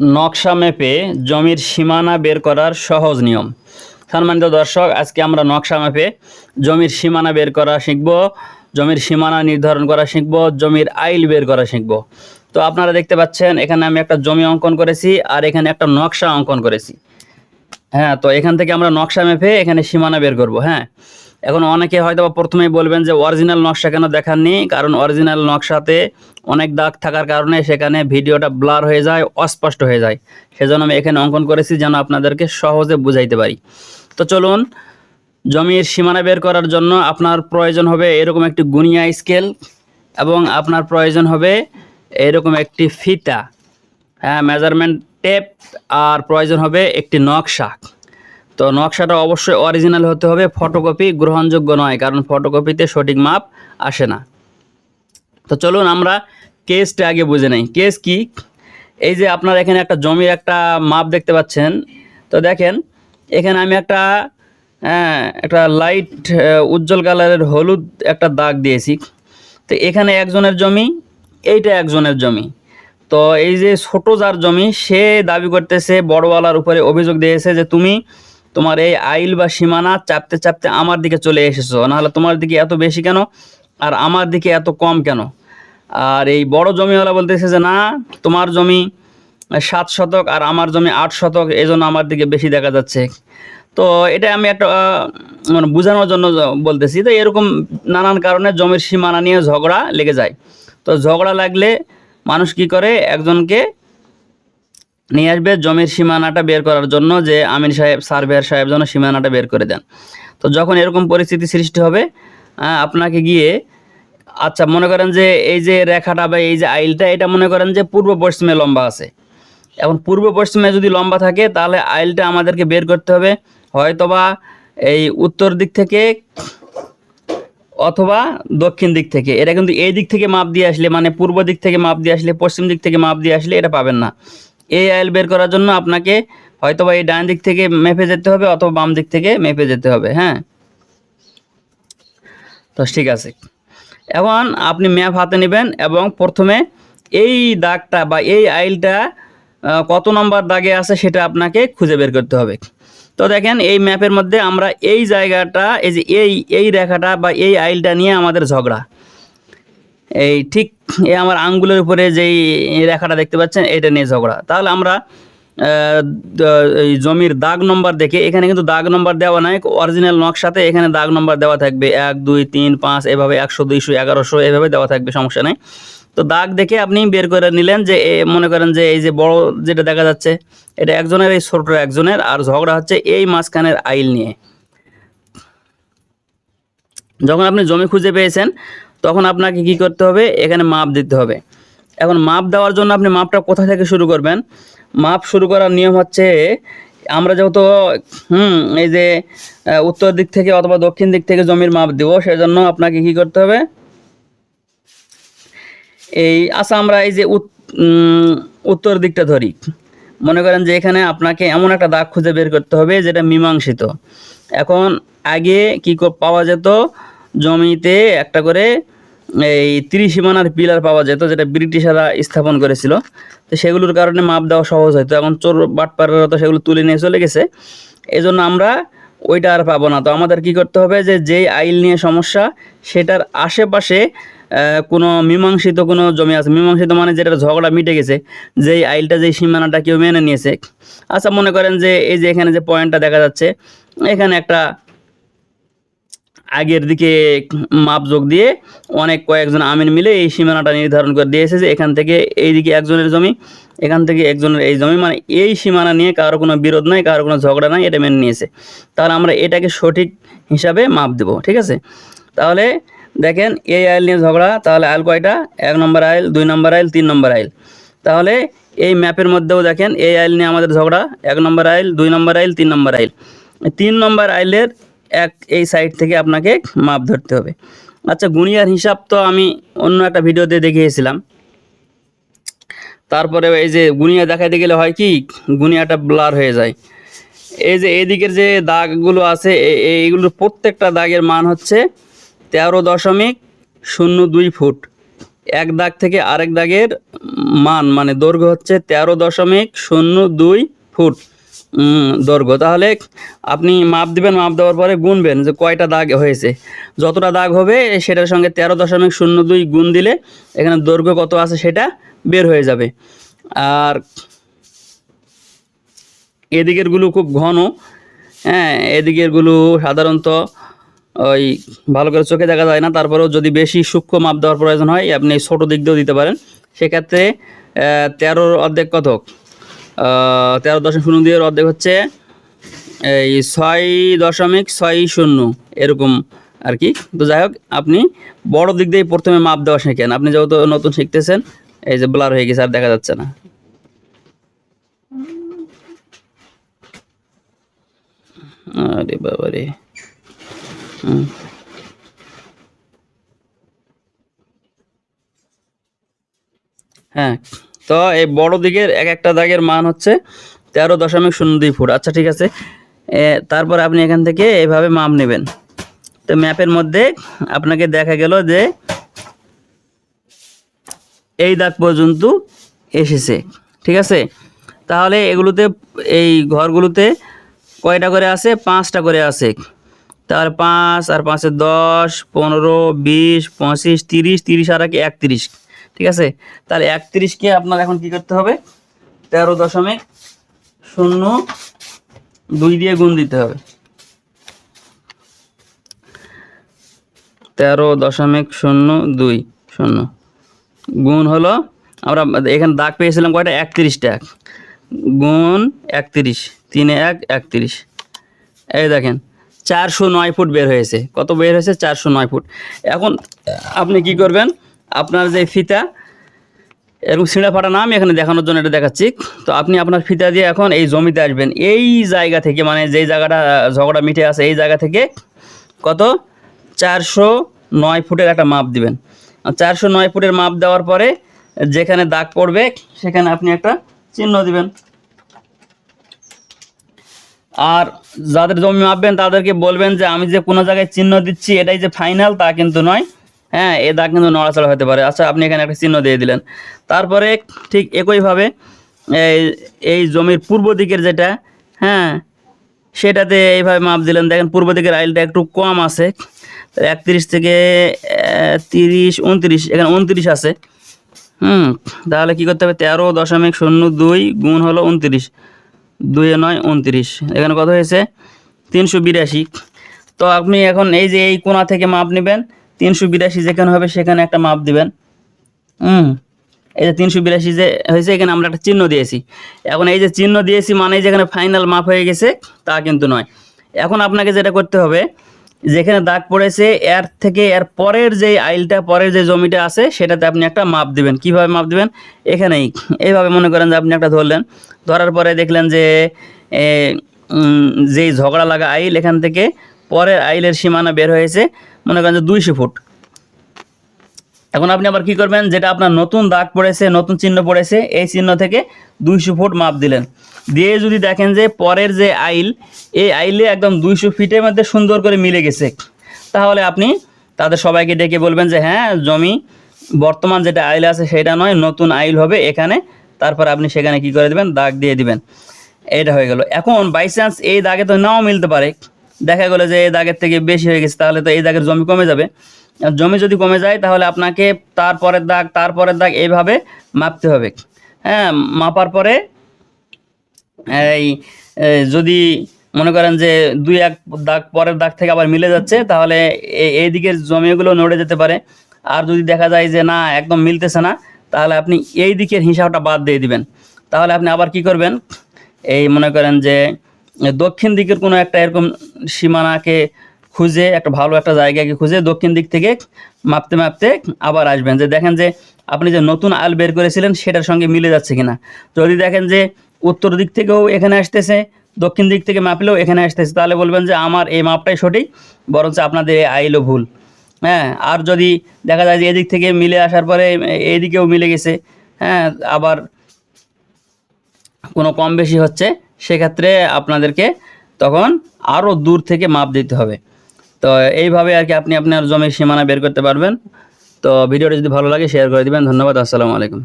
নকশা ম্যাপে জমির সীমানা বের করার সহজ নিয়ম। সম্মানিত দর্শক, আজকে আমরা নকশা ম্যাপে জমির সীমানা বের করা শিখব, জমির সীমানা নির্ধারণ করা শিখব, জমির আইল বের করা শিখব। তো আপনারা দেখতে পাচ্ছেন, এখানে আমি একটা জমি অঙ্কন করেছি আর এখানে একটা নকশা অঙ্কন করেছি। হ্যাঁ তো এখান থেকে আমরা নকশা মেপে এখানে সীমানা বের করব হ্যাঁ। এখন অনেকে হয়তো বা প্রথমেই বলবেন যে অরিজিনাল নকশা কেন দেখাননি? কারণ অরিজিনাল নকশাতে অনেক দাগ থাকার কারণে সেখানে ভিডিওটা ব্লার হয়ে যায়, অস্পষ্ট হয়ে যায়। সেজন্য আমি এখানে অঙ্কন করেছি যেন আপনাদেরকে সহজে বুঝাইতে পারি। তো চলুন, জমির সীমানা বের করার জন্য আপনার প্রয়োজন হবে এরকম একটি গুনিয়া স্কেল এবং আপনার প্রয়োজন হবে এরকম একটি ফিতা। হ্যাঁ মেজারমেন্ট টেপ আর প্রয়োজন হবে একটি নকশা। তো নকশাটা অবশ্যই অরিজিনাল হতে হবে ফটোকপি গ্রহণযোগ্য নয়, কারণ ফটোকপিতে সঠিক মাপ আসে না। তো চলুন আমরা কেসটা আগে বুঝে নেই। কেস কি? এই যে আপনার এখানে একটা জমির একটা মাপ দেখতে পাচ্ছেন। তো দেখেন, এখানে আমি একটা হ্যাঁ একটা লাইট উজ্জ্বল কালারের হলুদ একটা দাগ দিয়েছি। তো এখানে একজনের জমি, এইটা একজনের জমি। তো এই যে ছোট যার জমি, সে দাবি করতেছে, বড়ওয়ালার উপরে অভিযোগ দিয়েছে যে তুমি তোমার এই আইল বা সীমানা চাপতে চাপতে আমার দিকে চলে এসেছ। নাহলে তোমার দিকে এত বেশি কেন? আর আমার দিকে এত কম কেন? আর এই বড় জমিওয়ালা বলতেছে যে, না, তোমার জমি সাত শতক আর আমার জমি আট শতক এই জন্য আমার দিকে বেশি দেখা যাচ্ছে। তো এটা আমি একটা মানে বোঝানোর জন্য বলতেছি। তো এরকম নানান কারণে জমির সীমানা নিয়ে ঝগড়া লেগে যায়। তো ঝগড়া লাগলে মানুষ কি করে? একজনকে নিয়ে আসবে জমির সীমানাটা বের করার জন্য যে আমিন সাহেব সার্ভেয়ার সাহেব যেন সীমানাটা বের করে দেন। তো যখন এরকম পরিস্থিতি সৃষ্টি হবে আপনাকে গিয়ে আচ্ছা মনে করেন যে এই যে রেখাটা বা এই যে আইলটা, এটা মনে করেন যে পূর্ব পশ্চিমে লম্বা আছে। এখন পূর্ব পশ্চিমে যদি লম্বা থাকে, তাহলে আইলটা আমাদেরকে বের করতে হবে। হয়তোবা এই উত্তর দিক থেকে অথবা দক্ষিণ দিক থেকে। এটা কিন্তু এই দিক থেকে মাপ দিয়ে আসলে মানে পূর্ব দিক থেকে মাপ দিয়ে আসলে, পশ্চিম দিক থেকে মাপ দিয়ে আসলে এটা পাবেন না। এই আইল বের করার জন্য আপনাকে হয়তোবা এই ডান দিক থেকে মেপে যেতে হবে অথবা বাম দিক থেকে মেপে যেতে হবে হ্যাঁ? তো ঠিক আছে। এখন আপনি ম্যাপ হাতে নেবেন এবং প্রথমে এই দাগটা বা এই আইলটা কত নম্বর দাগে আছে সেটা আপনাকে খুঁজে বের করতে হবে। তো দেখেন, এই ম্যাপের মধ্যে আমরা এই জায়গাটা, এই যে এই এই রেখাটা বা এই আইলটা নিয়ে আমাদের ঝগড়া। এই ঠিক এই আমার আঙ্গুলের উপরে যেই রেখাটা দেখতে পাচ্ছেন এটা নিয়ে ঝগড়া। তাহলে আমরা এই জমির দাগ নম্বর দেখে, এখানে কিন্তু দাগ নম্বর দেওয়া নাই, অরিজিনাল নকশাতে এখানে দাগ নম্বর দেওয়া থাকবে এক, দুই, তিন, পাঁচ, এভাবে একশো, দুইশো, এগারোশো, এভাবে দেওয়া থাকবে, সমস্যা নেই। তো দাগ দেখে আপনি বের করে নিলেন যে মনে করেন যে, এই যে বড় যেটা দেখা যাচ্ছে, এটা একজনের, এই ছোট একজনের, আর ঝগড়া হচ্ছে এই মাঝখানের আইল নিয়ে। যখন আপনি জমি খুঁজে পেয়েছেন, তখন আপনাকে কি করতে হবে? এখানে মাপ দিতে হবে। এখন মাপ দেওয়ার জন্য আপনি মাপটা কোথা থেকে শুরু করবেন? মাপ শুরু করার নিয়ম হচ্ছে, আমরা যেহেতু, হুম, এই যে উত্তর দিক থেকে অথবা দক্ষিণ দিক থেকে জমির মাপ দেবো, সেজন্য আপনাকে কি করতে হবে? এই আচ্ছা আমরা এই যে উত- উত্তর দিকটা ধরি। মনে করেন যে এখানে আপনাকে এমন একটা দাগ খুঁজে বের করতে হবে যেটা মীমাংসিত। এখন আগে কি পাওয়া যেত? জমিতে একটা করে এই ত্রিসীমানার পিলার পাওয়া যেত যেটা ব্রিটিশরা স্থাপন করেছিল। তো সেগুলোর কারণে মাপ দেওয়া সহজ হতো এখন চোর বাটপাড়ারা তো সেগুলো তুলে নিয়ে চলে গেছে। এই জন্য আমরা ওইটা আর পাবো না। তো আমাদের কি করতে হবে যে, যেই আইল নিয়ে সমস্যা, সেটার আশেপাশে কোনো মীমাংসিত কোনো জমি আছে। মীমাংসিত মানে যেটা ঝগড়া মিটে গেছে, যেই আইলটা, যেই সীমানাটা কেউ মেনে নিয়েছে। আচ্ছা মনে করেন যে, এই যে এখানে যে পয়েন্টটা দেখা যাচ্ছে, এখানে একটা আগের দিকে মাপ যোগ দিয়ে অনেক কয়েকজন আমিন মিলে এই সীমানাটা নির্ধারণ করে দিয়েছে যে এখান থেকে এইদিকে একজনের জমি, এখান থেকে একজনের এই জমি মানে এই সীমানা নিয়ে কারও কোনো বিরোধ নাই, কারও কোনো ঝগড়া নাই, এটা মেনে নিয়েছে। তাহলে আমরা এটাকে সঠিক হিসাবে মাপ দেব, ঠিক আছে? তাহলে দেখেন, এই আইল নিয়ে ঝগড়া, তাহলে আইল কয়টা? এক নম্বর আইল, দুই নম্বর আইল, তিন নম্বর আইল। তাহলে এই ম্যাপের মধ্যেও দেখেন, এই আইল নিয়ে আমাদের ঝগড়া, এক নম্বর আইল, দুই নম্বর আইল, তিন নম্বর আইল। তিন নম্বর আইলের এক, এই সাইড থেকে আপনাকে মাপ ধরতে হবে। আচ্ছা গুনিয়ার হিসাব তো আমি অন্য একটা ভিডিওতে দেখিয়েছিলাম। তারপরে এই যে গুনিয়া দেখাইতে গেলে হয় কি গুনিয়াটা ব্লার হয়ে যায়। এই যে এদিকের যে দাগগুলো আছে এইগুলোর প্রত্যেকটা দাগের মান হচ্ছে তেরো দশমিক শূন্য দুই ফুট। এক দাগ থেকে আরেক দাগের মান মানে দৈর্ঘ্য হচ্ছে তেরো দশমিক শূন্য দুই ফুট। দৈর্ঘ্য। তাহলে আপনি মাপ দিবেন মাপ দেওয়ার পরে গুনবেন যে কয়টা দাগ হয়েছে। যতটা দাগ হবে সেটার সঙ্গে তেরো দশমিক শূন্য দুই গুণ দিলে এখানে দৈর্ঘ্য কত আছে সেটা বের হয়ে যাবে। আর এদিকেরগুলো খুব ঘন হ্যাঁ এদিকেরগুলো সাধারণত ওই ভালো করে চোখে দেখা যায় না। তারপরেও যদি বেশি সূক্ষ্ম মাপ দেওয়ার প্রয়োজন হয় আপনি ছোটো দিক দিয়েও দিতে পারেন। সেক্ষেত্রে তেরোর অর্ধেক কত আহ, তেরো দশমিক শূন্য দুইয়ের অর্ধেক হচ্ছে, এই ছয় দশমিক ছয় শূন্য, এরকম আর কি। তো যাই হোক, আপনি বড় দিক দিয়ে প্রথমে মাপ দেওয়া শেখেন। আপনি যেহেতু নতুন শিখতেছেন, এই যে ব্লার হয়ে গেছে আর দেখা যাচ্ছে না। আরে বাবা রে। হ্যাঁ তো এই বড় দিকের এক একটা দাগের মান হচ্ছে তেরো দশমিক শূন্য দুই ফুট। আচ্ছা ঠিক আছে। তারপর আপনি এখান থেকে এইভাবে মাপ নেবেন। তো ম্যাপের মধ্যে আপনাকে দেখা গেল যে এই দাগ পর্যন্ত এসেছে। ঠিক আছে? তাহলে এগুলোতে, এই ঘরগুলোতে কয়টা করে আছে? পাঁচটা করে আছে। তার পাঁচ আর পাঁচে দশ, পনেরো, বিশ, পঁচিশ, তিরিশ তিরিশ আর একে, একত্রিশ। ঠিক আছে? তাহলে একত্রিশকে আপনার এখন কি করতে হবে? তেরো দশমিক শূন্য দুই দিয়ে গুণ দিতে হবে। তেরো দশমিক শূন্য দুই শূন্য। গুণ হলো, আমরা এখানে দাগ পেয়েছিলাম কয়টা? একত্রিশটা গুণ একত্রিশ, তিনে এক, একত্রিশ। এই দেখেন, চারশো নয় ফুট বের হয়েছে। কত বের হয়েছে? চারশো নয় ফুট। এখন আপনি কি করবেন? আপনার যে ফিতা এরকম ছিঁড়া ফাটা নাম এখানে দেখানোর জন্য এটা দেখাচ্ছি। তো আপনি আপনার ফিতা দিয়ে এখন এই জমিতে আসবেন। এই জায়গা থেকে মানে যেই জায়গাটা ঝগড়া মিটে আছে, এই জায়গা থেকে কত? চারশো নয় ফুটের একটা মাপ দিবেন। চারশো নয় ফুটের মাপ দেওয়ার পরে যেখানে দাগ পড়বে, সেখানে আপনি একটা চিহ্ন দিবেন। আর যাদের জমি মাপবেন, তাদেরকে বলবেন যে, আমি যে কোনো জায়গায় চিহ্ন দিচ্ছি, এটাই যে ফাইনাল তা কিন্তু নয়। হ্যাঁ এ দাগ কিন্তু নড়াচড়া হতে পারে। আচ্ছা আপনি এখানে একটা চিহ্ন দিয়ে দিলেন। তারপরে ঠিক একইভাবে এই এই জমির পূর্ব দিকের যেটা হ্যাঁ সেটাতে এইভাবে মাপ দিলেন। দেখেন, পূর্ব দিকের আইলটা একটু কম আছে। একত্রিশ থেকে তিরিশ, উনত্রিশ, এখানে উনত্রিশ আছে। হুম, তাহলে কী করতে হবে? তেরো দশমিক শূন্য দুই গুণ হলো উনত্রিশ। দুয়ে নয়, উনত্রিশ। এখানে কত হয়েছে? তিনশো বিরাশি। তো আপনি এখন এই যে এই কোণা থেকে মাপ নেবেন তিনশো বিরাশি যেখানে হবে সেখানে একটা মাপ দিবেন। হুম, এই যে তিনশো বিরাশি যে হয়েছে, এখানে আমরা একটা চিহ্ন দিয়েছি। এখন এই যে চিহ্ন দিয়েছি মানে যেখানে ফাইনাল মাপ হয়ে গেছে, তা কিন্তু নয়। এখন আপনাকে যেটা করতে হবে, যেখানে দাগ পড়েছে, এর থেকে এর পরের যে আইলটা, পরের যে জমিটা আছে, সেটাতে আপনি একটা মাপ দিবেন। কীভাবে মাপ দিবেন? এখানেই। এইভাবে মনে করেন যে আপনি একটা ধরলেন। ধরার পরে দেখলেন যে যেই ঝগড়া লাগা আইল এখান থেকে, পরের আইলের সীমানা বের হয়েছে। মনে করেন যে দুইশো ফুট। এখন আপনি আবার কি করবেন, যেটা আপনার নতুন দাগ পড়েছে, নতুন চিহ্ন পড়েছে, এই চিহ্ন থেকে দুইশো ফুট মাপ দিলেন। দিয়ে যদি দেখেন যে পরের যে আইল, এই আইলে একদম দুইশো ফিটের মধ্যে সুন্দর করে মিলে গেছে। তাহলে আপনি তাদের সবাইকে ডেকে বলবেন যে হ্যাঁ জমি বর্তমান যেটা আইল আছে সেটা নয়, নতুন আইল হবে এখানে। তারপর আপনি সেখানে কি করে দেবেন? দাগ দিয়ে দিবেন। এটা হয়ে গেল। এখন বাই চান্স এই দাগে তো নাও মিলতে পারে। দেখা গেলো যে এই দাগের থেকে বেশি হয়ে গেছে, তাহলে তো এই দাগের জমি কমে যাবে। জমি যদি কমে যায়, তাহলে আপনাকে তারপরের দাগ তারপরের দাগ এইভাবে মাপতে হবে। হ্যাঁ মাপার পরে এই যদি মনে করেন যে দুই এক দাগ পরের দাগ থেকে আবার মিলে যাচ্ছে, তাহলে এই দিকের জমিগুলো নড়ে যেতে পারে। আর যদি দেখা যায় যে না, একদম মিলতেছে না, তাহলে আপনি এই দিকের হিসাবটা বাদ দিয়ে দিবেন। তাহলে আপনি আবার কি করবেন? এই মনে করেন যে দক্ষিণ দিকের কোনো একটা এরকম সীমানাকে খুঁজে, একটা ভালো একটা জায়গাকে খুঁজে দক্ষিণ দিক থেকে মাপতে মাপতে আবার আসবেন। যে দেখেন যে আপনি যে নতুন আল বের করেছিলেন, সেটার সঙ্গে মিলে যাচ্ছে কিনা। যদি দেখেন যে উত্তর দিক থেকেও এখানে আসতেছে, দক্ষিণ দিক থেকে মাপলেও এখানে আসতেছে, তাহলে বলবেন যে আমার এই মাপটাই সঠিক, বরঞ্চ আপনাদের এই আইলও ভুল। হ্যাঁ আর যদি দেখা যায় যে এদিক থেকে মিলে আসার পরে এদিকেও মিলে গেছে হ্যাঁ আবার কোনো কম বেশি হচ্ছে সেক্ষেত্রে আপনাদেরকে তখন আরও দূর থেকে মাপ দিতে হবে। তো এইভাবে আর কি আপনি আপনার জমির সীমানা বের করতে পারবেন। তো ভিডিওটা যদি ভালো লাগে শেয়ার করে দেবেন। ধন্যবাদ, আসসালামু আলাইকুম।